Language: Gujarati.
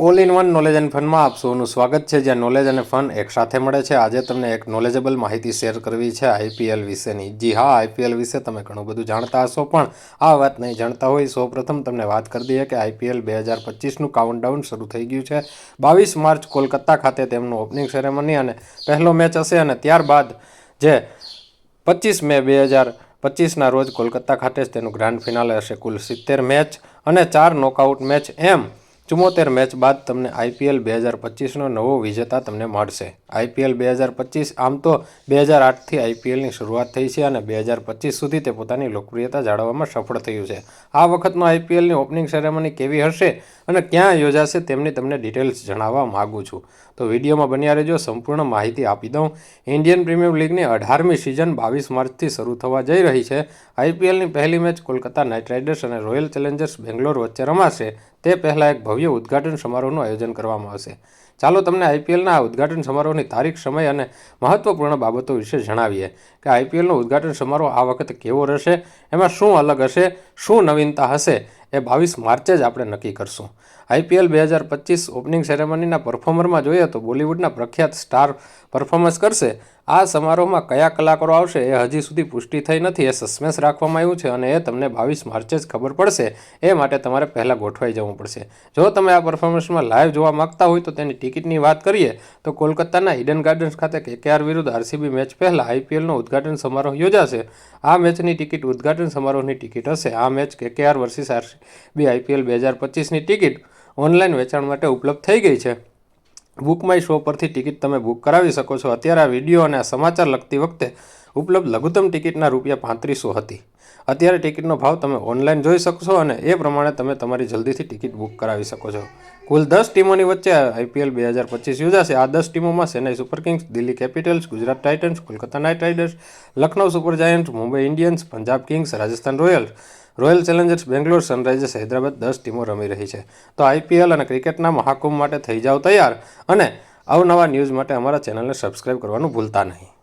All in one knowledge and ફનમાં આપ સૌનું સ્વાગત છે. જ્યાં નોલેજ અને ફન એક સાથે મળે છે. આજે તમને એક નોલેજેબલ માહિતી શેર કરવી છે આઈપીએલ વિશેની. જી હા, આઈપીએલ વિશે તમે ઘણું બધું જાણતા હશો, પણ આ વાત નહીં જાણતા હોય. સૌપ્રથમ તમને વાત કરી દઈએ કે આઈપીએલ બે હજાર પચીસનું કાઉન્ટડાઉન શરૂ થઈ ગયું છે. બાવીસ માર્ચ કોલકાતા ખાતે તેમનું ઓપનિંગ સેરેમની અને પહેલો મેચ હશે અને ત્યારબાદ જે પચીસ મે બે હજાર પચીસના રોજ કોલકાતા ખાતે જ તેનું ગ્રાન્ડ ફિનાલે હશે. કુલ સિત્તેર મેચ અને ચાર નોકઆઉટ મેચ એમ ચુમ્મોતેર મેચ બાદ તમને આઈપીએલ બે હજાર પચીસનો નવો વિજેતા તમને મળશે. આઈપીએલ બે હજાર પચીસ આમ તો બે હજાર આઠથી આઈપીએલની શરૂઆત થઈ છે અને બે હજાર પચીસ સુધી તે પોતાની લોકપ્રિયતા જાળવવામાં સફળ થયું છે. આ વખતનો આઈપીએલની ઓપનિંગ સેરેમની કેવી હશે અને ક્યાં યોજાશે તેમની તમને ડિટેલ્સ જણાવવા માગું છું. તો વિડીયોમાં બન્યા રહેજો, સંપૂર્ણ માહિતી આપી દઉં. ઇન્ડિયન પ્રીમિયર લીગની અઢારમી સિઝન બાવીસ માર્ચથી શરૂ થવા જઈ રહી છે. આઈપીએલની પહેલી મેચ કોલકાતા નાઇટ રાઇડર્સ અને રોયલ ચેલેન્જર્સ બેંગ્લોર વચ્ચે રમાશે. તે પહેલાં એક ભવ્ય ઉદ્ઘાટન સમારોહનું આયોજન કરવામાં આવશે. ચાલો તમને આઈપીએલના ઉદ્ઘાટન સમારોહની તારીખ, સમય અને મહત્વપૂર્ણ બાબતો વિશે જણાવીએ કે આઈપીએલનો ઉદ્ઘાટન સમારોહ આ વખતે કેવો રહેશે, એમાં શું અલગ હશે, શું નવીનતા હશે એ બાવીસ માર્ચે જ આપણે નક્કી કરશું. આઈપીએલ બે હજાર પચીસ ઓપનિંગ સેરેમનીના પરફોર્મરમાં જોઈએ તો બોલિવૂડના પ્રખ્યાત સ્ટાર પરફોર્મન્સ કરશે. આ સમારોહમાં કયા કલાકારો આવશે એ હજી સુધી પુષ્ટિ થઈ નથી, એ સસ્પેન્સ રાખવામાં આવ્યું છે અને એ તમને બાવીસ માર્ચે જ ખબર પડશે. એ માટે તમારે પહેલાં ગોઠવાઈ જવું પડશે. જો તમે આ પરફોર્મન્સમાં લાઈવ જોવા માંગતા હોય તો તેની ટિકિટની વાત કરીએ તો કોલકાતાના ઇડન ગાર્ડન્સ ખાતે કેકેઆર વિરુદ્ધ આરસીબી મેચ પહેલાં આઈપીએલનો ઉદ્ઘાટન સમારોહ યોજાશે. આ મેચની ટિકિટ ઉદઘાટન સમારોહની ટિકિટ હશે. આ match KKR versus RCB IPL બે હજાર પચીસની ટિકિટ ઓનલાઈન વેચાણ માટે ઉપલબ્ધ થઈ ગઈ છે. બુક માય શો પરથી ટિકિટ તમે બુક કરાવી શકો છો. અત્યારે આ વીડિયો અને આ સમાચાર લખતી વખતે ઉપલબ્ધ લઘુત્તમ ટિકિટના રૂપિયા પાંત્રીસો હતી. અત્યારે ટિકિટનો ભાવ તમે ઓનલાઈન જોઈ શકશો અને એ પ્રમાણે તમે તમારી જલ્દીથી ટિકિટ બુક કરાવી શકો છો. કુલ દસ ટીમોની વચ્ચે આઈપીએલ બે હજાર પચીસ યોજાશે. આ દસ ટીમોમાં Chennai Super Kings, Delhi Capitals, Gujarat Titans, Kolkata Knight Riders Lucknow Super Giants, Mumbai Indians, Punjab Kings, Rajasthan Royals Royal Challengers Bangalore Sunrisers Hyderabad દસ ટીમો રમી રહી છે. તો આઈપીએલ અને ક્રિકેટના મહાકુંભ માટે થઈ જાઓ તૈયાર અને અવનવા ન્યૂઝ માટે અમારા ચેનલને સબસ્ક્રાઇબ કરવાનું ભૂલતા નહીં.